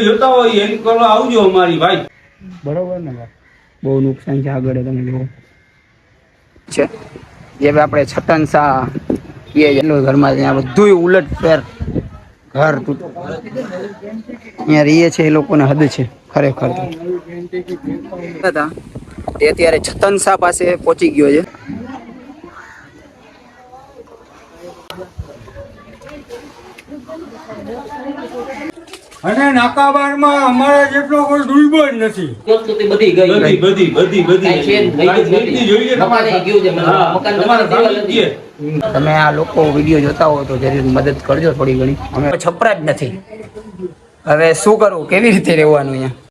જોતા હોય હેલ્પ કરવા આવજો અમારી ભાઈ. બરોબર ને ભાઈ? બહુ નુકસાન છે આગળ તમે જુઓ. છે. જે ભાઈ આપણે છટન શાહ કહીએ જેટલો ઘરમાં ત્યાં બધું ઉલટ ફેર ઘર તૂટો અહીંયા રહીએ છે એ લોકોને હદ છે ખરેખર તે. અત્યારે છતન શાહ પાસે પહોંચી ગયો છે. અને નાકાબારમાં અમારા જેટલો કોઈ ડૂબ્યો જ નથી સંસ્કૃતિ બધી ગઈ. બધી બધી બધી જોઈએ. તમે આ લોકો વીડિયો જોતા હો તો જરૂર મદદ કરજો થોડી ઘણી. અમે છપરા જ નથી. હવે શું કરવું કેવી રીતે રહેવાનું અહીંયા?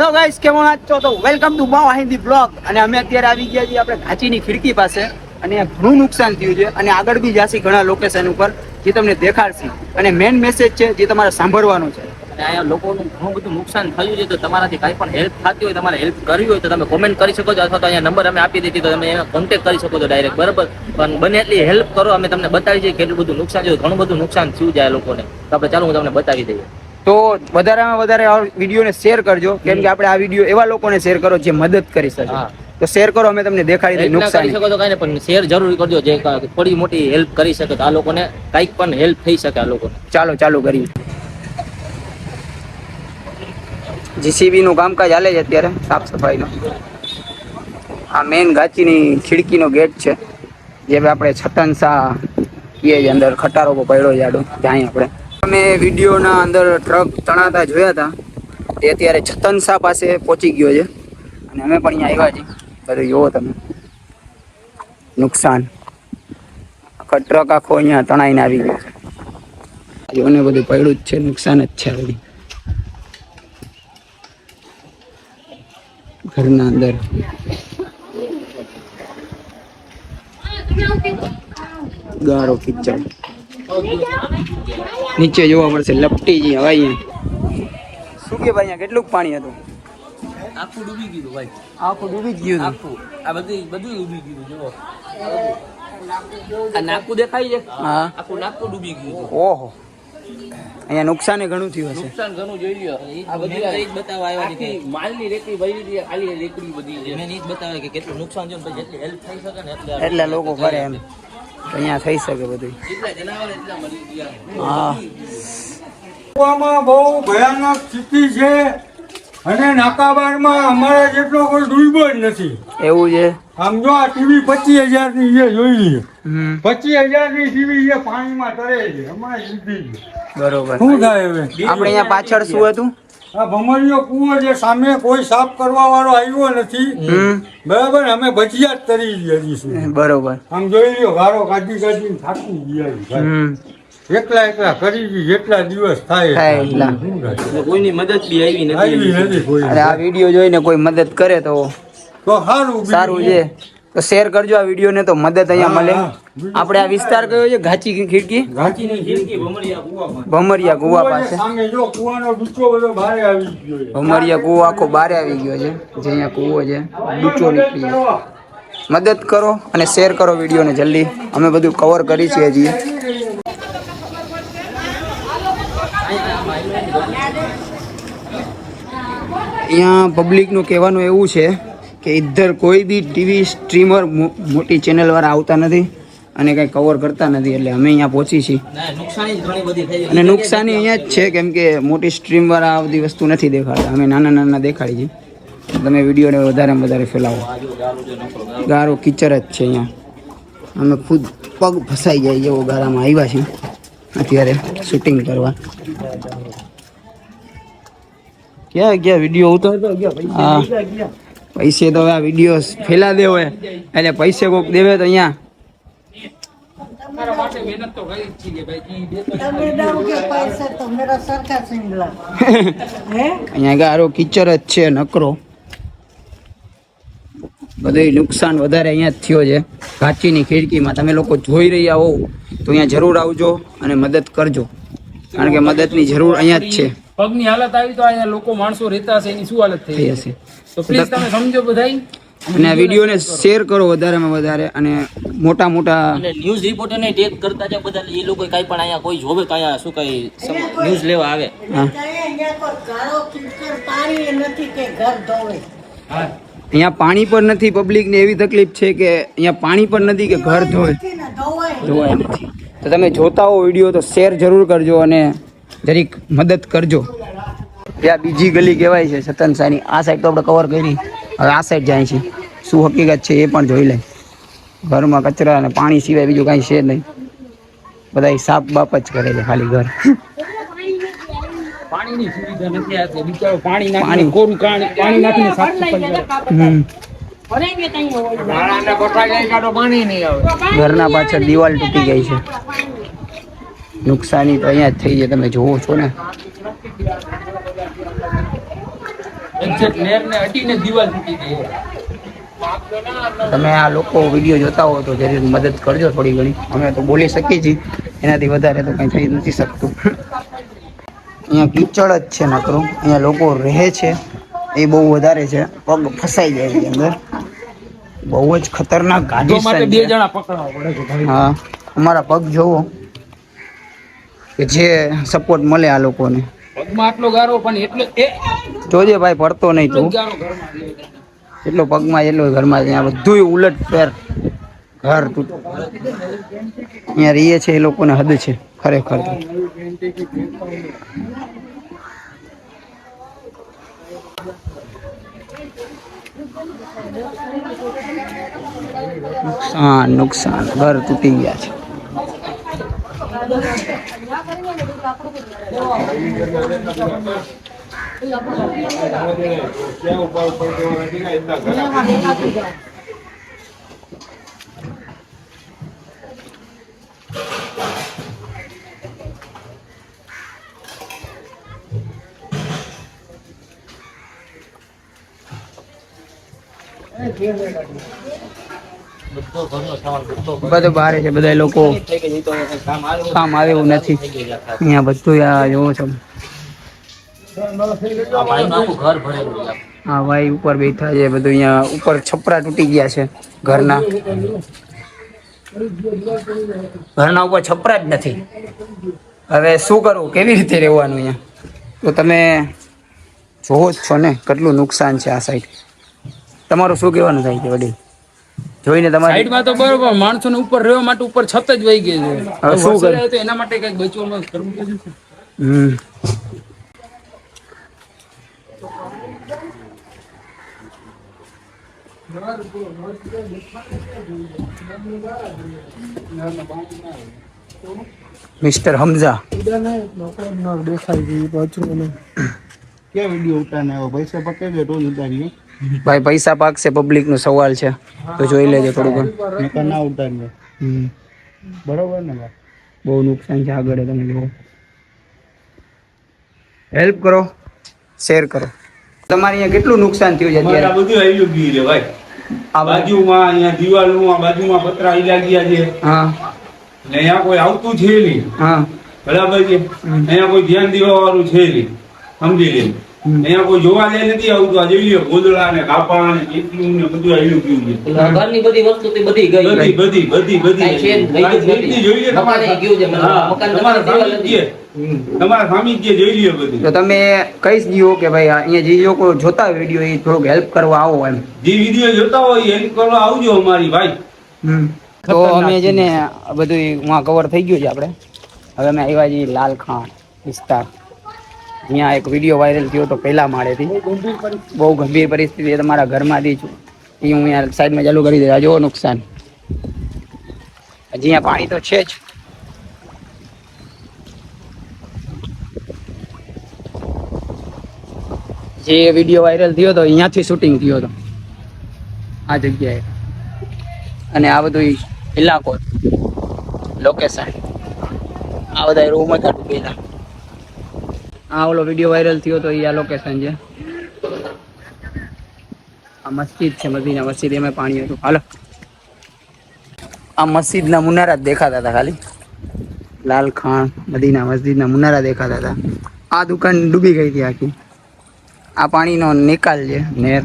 હેલો ગાઈસ કેમ છો? તો વેલકમ ટુ બાવ હિન્દી બ્લોગ અને અમે અત્યારે આવી ગયા છીએ આપણે ઘાંચીની ખિડકી પાસે. અને ઘણું નુકસાન થયું છે. અને આગળ બી જાસી ઘણા લોકેશન ઉપર, જે તમને દેખાડશે. અને મેઇન મેસેજ છે, જે તમારે સાંભળવાનો છે. અને અહીંયા લોકોનું ઘણું બધું નુકસાન થયું છે. તો તમારાથી કાંઈ પણ હેલ્પ થતી હોય, તમારે હેલ્પ કરવી હોય, તો તમે કોમેન્ટ કરી શકો છો. અથવા તો અહીંયા નંબર અમે આપી દીધી, તો તમે એમાં કોન્ટેક્ટ કરી શકો છો ડાયરેક્ટ બરાબર? પણ બને એટલી હેલ્પ કરો, અમે તમને બતાવી દઈએ કેટલું બધું નુકસાન થયું. ઘણું બધું નુકસાન થયું છે આ લોકોને. તો આપણે ચાલો, હું તમને બતાવી દઈએ. તો વધારેમાં વધારે આ વિડીયોને શેર કરજો. કેમ કે આપણે આ વીડિયો એવા લોકોને શેર કરો જે મદદ કરી શકે. તો શેર કરો અમે તમને દેખાડી દઈએ. નુકસાન. શકો તો કાંઈ પણ શેર જરૂર કરજો જે થોડી મોટી હેલ્પ કરી શકે તો આ લોકોને કાંઈક પણ હેલ્પ થઈ શકે આ લોકોને. ચાલો ચાલુ કરીએ. જીસીબી નું કામકાજ હાલે છે અત્યારે સાફ સફાઈનો. આ મેઇન ગાચીની ખિડકીનો ગેટ છે. જે આપણે છતન શાહ કહીએ અંદર ખટારો પડ્યો છે આડો ત્યાં આપણે. અમે વિડીયોના અંદર ટ્રક તણાતા જોયા હતા. તે અત્યારે છતન શાહ પાસે પહોંચી ગયો છે. અને અમે પણ અહીંયા આવ્યા છીએ. બધું જોવો તમે. નુકસાન. આખો ટ્રક આખો અહીંયા તણાઈને આવી ગયો છે. જોને બધું પડ્યું જ છે. નુકસાન જ છે બધી. ઘરના અંદર. ગારો કિચડ નીચે જોવા મળશે લપટી જી હવે શું કે ભાઈ અહીંયા કેટલું પાણી હતું? આખું ડૂબી ગયું ભાઈ. આખું ડૂબી જ ગયું આખું. આ બધું બધું ડૂબી ગયું જુઓ. આ નાકું દેખાય છે? હા. આખું નાકું ડૂબી ગયું ઓહો. અહીંયા નુકસાન ઘણું થયું હશે. નુકસાન ઘણું જોઈ લ્યો. આ બધી આ રીત બતાવવા આવ્યા છે માલની રેકડી ભરી હતી ખાલી રેકડી બધી છે. મેં જ બતાવે કે કેટલું નુકસાન છે ને પછી જેટલી હેલ્પ થઈ શકે ને એટલે એટલે લોકો કરે એમ. અહીંયા થઈ શકે બધું જેટલા જનાવર એટલા મરી ગયા. હા. ગોવામાં બહુ ભયાનક સ્થિતિ છે અને નાકાબારમાં અમારા જેટલો કોઈ ડૂબ્યો જ નથી. એવું છે? આમ જો આ ટીવી પચીસ હજારની છે જોઈ લઈએ પચીસ હજારની ટીવી છે પાણીમાં તરે છે હમણાં સીધી બરોબર. શું થાય હવે? આપણે અહીંયા પાછળ શું હતું? આ ભમરીયો કુવો છે સામે કોઈ સાફ કરવા વાળો આવ્યો નથી. બરાબર અમે ભજીયા જ તરી ગયા છીએ. બરોબર. આમ જોઈ લ્યો વારો કાઢી કાઢી થાકી ગયા હમ. એકલા એકલા કરી ગઈ જેટલા દિવસ થાય થાય એટલા. કોઈની મદદ બી આવી આવી નથી કોઈ. આ વીડિયો જોઈને કોઈ મદદ કરે તો તો સારું સારું છે. તો શેર કરજો આ વીડિયો ને તો મદદ અહીંયા મળે. આપણે આ વિસ્તાર કયો છે? ઘાચી ખીડકી? ભમરિયા કુવા પાસે. ભમરિયા કુવો આખો બારે આવી ગયો છે જે અહીંયા કુવો છે ડૂચો નીકળી ગયો. મદદ કરો અને શેર કરો વિડીયોને જલ્દી. અમે બધું કવર કરી છીએ હજી. અહીંયા પબ્લિકનું કહેવાનું એવું છે કે ઇધર કોઈ બી ટીવી સ્ટ્રીમર મોટી ચેનલવાળા આવતા નથી અને કંઈ કવર કરતા નથી એટલે અમે અહીંયા પહોંચી છીએ. અને નુકસાની અહીંયા જ છે કેમ કે મોટી સ્ટ્રીમવાળા આ બધી વસ્તુ નથી દેખાડતા અમે નાના નાના દેખાડી છીએ. તમે વિડીયોને વધારે વધારે ફેલાવો. ગારો કિચર જ છે અહીંયા. અમે ખુદ પગ ફસાઈ જાય એવો ગારામાં આવ્યા છીએ. અત્યારે શૂટિંગ કરવા. ક્યાં ગયા? વીડિયો ઉતારતો હા. પૈસે તો હવે આ વીડિયો ફેલા દેવો હે. એટલે પૈસે કોક દેવે તો અહીંયા. તમે દાવ કે પૈસા તો મેરા સરકાર સિંગલા. હે? અહીંયા ગારો કિચર જ છે નકરો. બધું નુકસાન વધારે અહીંયા જ થયો છે. ઘાચીની ખિડકીમાં તમે લોકો જોઈ રહ્યા હોવ તો અહીંયા જરૂર આવજો અને મદદ કરજો. કારણ કે મદદની જરૂર અહીંયા જ છે. પગની હાલત આવી તો અહીંયા લોકો માણસો રહેતા હશે એની શું હાલત થઈ થઈ હશે. તો પ્લીઝ તમે સમજો બધાય. અને આ વિડીયોને શેર કરો. વધારેમાં વધારે અને મોટા મોટા અને ન્યૂઝ રિપોર્ટરને ટેગ કરતા જાય બધા એ લોકો કાંઈ પણ અહીંયા કોઈ જોવે અહીંયા શું કઈ ન્યૂઝ લેવા આવે. હા. અહીંયા પાણી નથી કે ઘર ધોવે. અહીંયા પાણી પણ નથી પબ્લિકને એવી તકલીફ છે કે અહીંયા પાણી પણ નથી કે ઘર ધોય ધોવાય નથી. તો તમે જોતા હો વીડિયો તો શેર જરૂર કરજો અને જરીક મદદ કરજો. ત્યાં બીજી ગલી કહેવાય છે સતન સતનસાની આ સાઈડ તો આપણે કવર કરી. હવે આ સાઈડ જાય છે. શું હકીકત છે એ પણ જોઈ લે ઘરમાં કચરા અને પાણી સિવાય બીજું કાંઈ છે નહીં. બધા સાપ બાપ જ કરે છે ખાલી ઘર. પાણીની સુવિધા નથી આપતી બિચારો પાણી પાણી. કોરું પાણી નાખીને સાફ સફાઈ હમ. નાણાંના કોઠા જાય ત્યાં તો પાણી નહીં આવે. ઘરના પાછળ દિવાલ તૂટી ગઈ છે. નુકસાની તો અહીંયા જ થઈ છે. તમે જોવો છો ને. એક્ઝેક્ટ નેરને અડીને દિવાલ તૂટી ગઈ તમે આ લોકો વીડિયો જોતા હો તો જરૂર મદદ કરજો થોડી ઘણી. અમે તો બોલી શકીએ છીએ. એનાથી વધારે તો કંઈ થઈ નથી શકતું. અહીંયા કીચડ જ છે નકરું. અહીંયા લોકો રહે છે. એ બહુ વધારે છે. પગ ફસાઈ જાય છે અંદર. બહુ જ ખતરનાક ગાડી બે છે. જણા પકડવા પડે હા. અમારા પગ જોવો. કે જે સપોર્ટ મળે આ લોકોને. પગમાં આટલો ગારો પણ એટલો એ જોજે ભાઈ પડતો નહીં તું. એટલો પગમાં એટલો ઘરમાં ત્યાં બધું ઉલટ ફેર ઘર તૂટ અહીંયા રહીએ છે એ લોકોને હદ છે ખરેખર. નુકસાન નુકસાન ઘર તૂટી ગયા છે બધું બહાર છે બધા લોકો. કામ આવે એવું નથી. અહીંયા બધું જોવો છો. હા ભાઈ ઉપર બેઠા છે બધું અહીંયા ઉપર છપરા તૂટી ગયા છે ઘરના. ઘરના ઉપર છપરા જ નથી. હવે શું કરવું કેવી રીતે રહેવાનું અહીંયા? તો તમે જોવો જ છો ને કેટલું નુકસાન છે આ સાઈડ તમારું શું કહેવાનું થાય છે વડીલ? જોઈને તમારે સાઈડમાં તો બરોબર માણસોને ઉપર રહેવા માટે ઉપર છત જ વહી ગઈ છે. હવે શું કરે? તો એના માટે કંઈક બચવાનું કરવું હમ. મિસ્ટર હમઝા. ભાઈ પૈસા પાકશે પબ્લિક નો સવાલ છે. તો જોઈ લેજો થોડું ઘણું નકર ના ઉતારીએ. બરોબર ને બહુ નુકસાન છે આગળ તમે જો હેલ્પ કરો. શેર કરો. તમારે અહીંયા કેટલું નુકસાન થયું છે અત્યારે? બધું આવી ગયું છે ભાઈ. આ બાજુમાં અહીંયા દિવાલનું આ બાજુમાં પતરા ઈલા ગયા છે. હા. ને અહીંયા કોઈ આવતું છે નહીં. હા. બરાબર છે? અહીંયા કોઈ ધ્યાન દેવા વાળું છે નહીં. સમજી લે. અહીંયા કોઈ જોવા જાય નથી આવતું. આ જોઈ લ્યો ગોદડા ને કાપા ને કેટલું ને બધું આવ્યું ગયું છે. ઘરની બધી વસ્તુ તે બધી ગઈ બધી બધી બધી બધી જોઈ જોઈએ તમારે ગયું છે, મકાન તમારા તમારી સામે દીવાલ જ છે. તમારા સામે જોઈ લ્યો બધું. તો તમે કહીશ દીઓ કે ભાઈ અહીંયા જે લોકો જોતા હોય વીડિયો એ થોડુંક હેલ્પ કરવા આવો એમ. જે વીડિયો જોતા હોય હેલ્પ કરવા આવજો અમારી ભાઈ. તો અમે છે ને બધું વાં કવર થઈ ગયું છે આપણે. હવે અમે આવ્યા છીએ લાલખાણ વિસ્તાર. અહીંયા એક વીડિયો વાયરલ થયો તો પહેલા માળેથી. બહુ ગંભીર પરિસ્થિતિ તમારા ઘરમાંથી છું. એ હું અહીંયા સાઈડમાં ચાલુ કરી દીધા જુઓ નુકસાન. હજી અહીંયા પાણી તો છે જ. જે વીડિયો વાયરલ થયો હતો અહીંયાથી શૂટિંગ થયો હતો. આ જગ્યાએ. અને આ બધું ઇલાકો લોકેશન આ બધા રૂમ હતા ડૂબેલા આ ઓલો વીડિયો વાયરલ થયો તો એ આ લોકેશન છે. આ મસ્જિદ છે, મદીના મસ્જિદ, એમાં પાણી હતું. હાલો. આ મસ્જિદના મુનારા દેખાતા હતા ખાલી. લાલ ખાણ, મદીના મસ્જિદના મુનારા દેખાતા હતા. આ દુકાન ડૂબી ગઈ હતી આખી. આ પાણીનો નિકાલ છે. નેર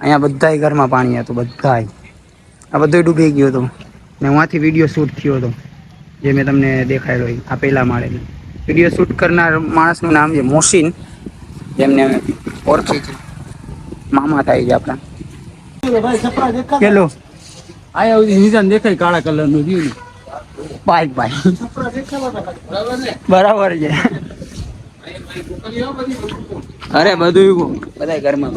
અહીંયા બધાય ઘરમાં પાણી હતું બધાય. આ બધું ડૂબી ગયું હતું. ને હું વીડિયો શૂટ થયો હતો જે મેં તમને દેખાડ્યો આ પહેલાં માળે વીડિયો શૂટ કરનાર માણસનું નામ છે મોસીન જેમને ઓળખી છે. મામા થાય છે આપણા. પેલો આયા નિશાન દેખાય કાળા કલરનું બાઈક બાઈક બરાબર છે. અરે બધું બધા ઘરમાં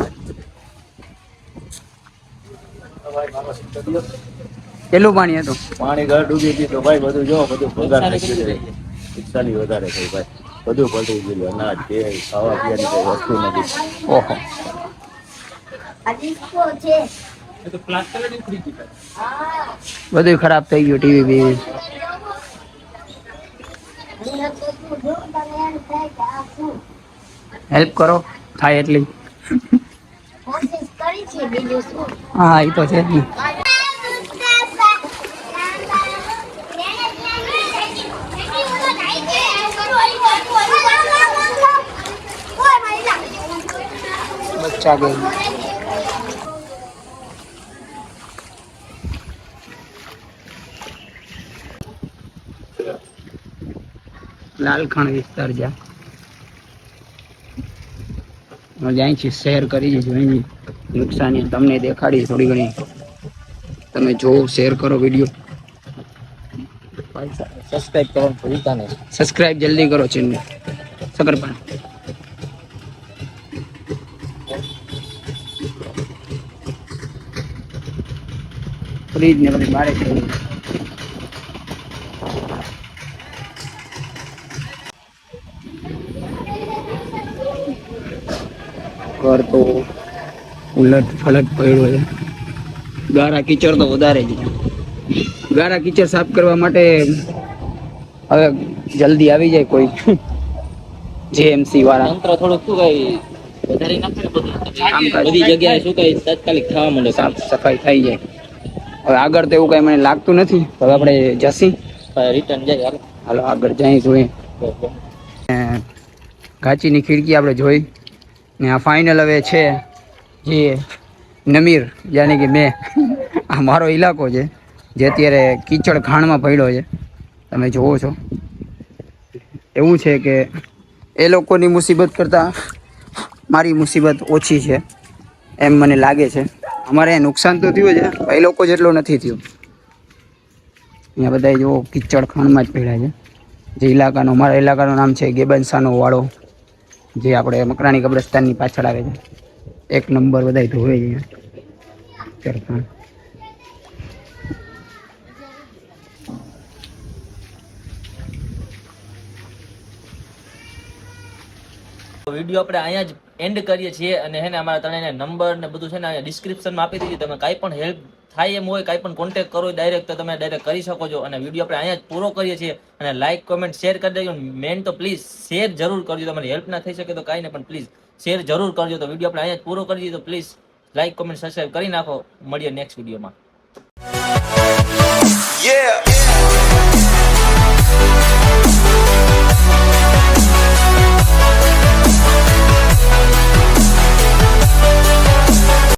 કેટલું પાણી હતું? પાણી ઘર ડૂબી ગયું તો ભાઈ બધું જો બધું પગાર થઈ ગયું વધારે થઈ ભાઈ. બધું પલટી ગયું અનાજ તે ખાવા પીવાની કઈ વસ્તુ નથી. ઓહો. બધું ખરાબ થઈ ગયું ટીવી બીવી. હેલ્પ કરો. થાય એટલી. હા એ તો છે જ ને. બચ્ચા ગઈ. લાલખણ વિસ્તાર જ્યાં જાય છે શેર કરી જોઈ નુકસાની તમને દેખાડી થોડી ઘણી. તમે જો શેર કરો વીડિયો. સબસ્ક્રાઇબ કરો ભૂલતા નહીં. સબસ્ક્રાઇબ જલ્દી કરો ચેનલ સકરપાન ફ્રીજ ને બધી બારે છે તો ઉલટ ફલટ પડ્યો છે. ગારા કીચડ તો વધારે છે. ગારા કીચડ સાફ કરવા માટે હવે જલ્દી આવી જાય કોઈ જેએમસી વાળા. તંત્ર થોડુંક શું કઈ વધારે નાખે ને બધું? બધી જગ્યાએ શું કઈ તાત્કાલિક થવા માંડે સાફ સફાઈ થઈ જાય. હવે આગળ તો એવું કઈ મને લાગતું નથી. હવે આપણે જસી. રિટર્ન જાય હાલો. આગળ જઈ જોઈએ ને કાચીની ખીડકી આપણે જોઈ. ને આ ફાઇનલ હવે છે જે નમીર, યાની કે મેં. આ મારો ઇલાકો છે, જે અત્યારે કીચડ ખાણમાં પડ્યો છે. તમે જુઓ છો. એવું છે કે એ લોકોની મુસીબત કરતાં મારી મુસીબત ઓછી છે, એમ મને લાગે છે. અમારે નુકસાન તો થયું છે એ લોકો જેટલો નથી થયું. અહીંયા બધા જુઓ, કીચડ ખાણમાં જ પડ્યા છે. જે ઇલાકાનો અમારા ઇલાકાનું નામ છે, ગેબનસાનો વાળો જે આપણે મકરાણી કબ્રસ્તાનની પાછળ આવે છે. એક નંબર બધા ધોવે છે વીડિયો આપણે અહીંયા જ એન્ડ કરીએ છીએ અને હે ને અમારા ત્રણેય નંબર ને બધું છે ને ડિસ્ક્રિપ્શનમાં આપી દીધી. તમે કાંઈ પણ હેલ્પ થાય એમ હોય, કાંઈ પણ કોન્ટેક કરો ડાયરેક્ટ તો તમે ડાયરેક્ટ કરી શકો છો. અને વીડિયો આપણે અહીંયા જ પૂરો કરીએ છીએ. અને લાઇક કોમેન્ટ શેર કરી દેજો. મેન તો પ્લીઝ શેર જરૂર કરજો. તમારી હેલ્પ ના થઈ શકે તો કાંઈ નહીં, પણ પ્લીઝ શેર જરૂર કરજો. તો વીડિયો આપણે અહીંયા જ પૂરો કરી દીધો પ્લીઝ લાઇક કોમેન્ટ સબસ્ક્રાઈબ કરી નાખો. મળીએ નેક્સ્ટ વિડીયોમાં Yeah!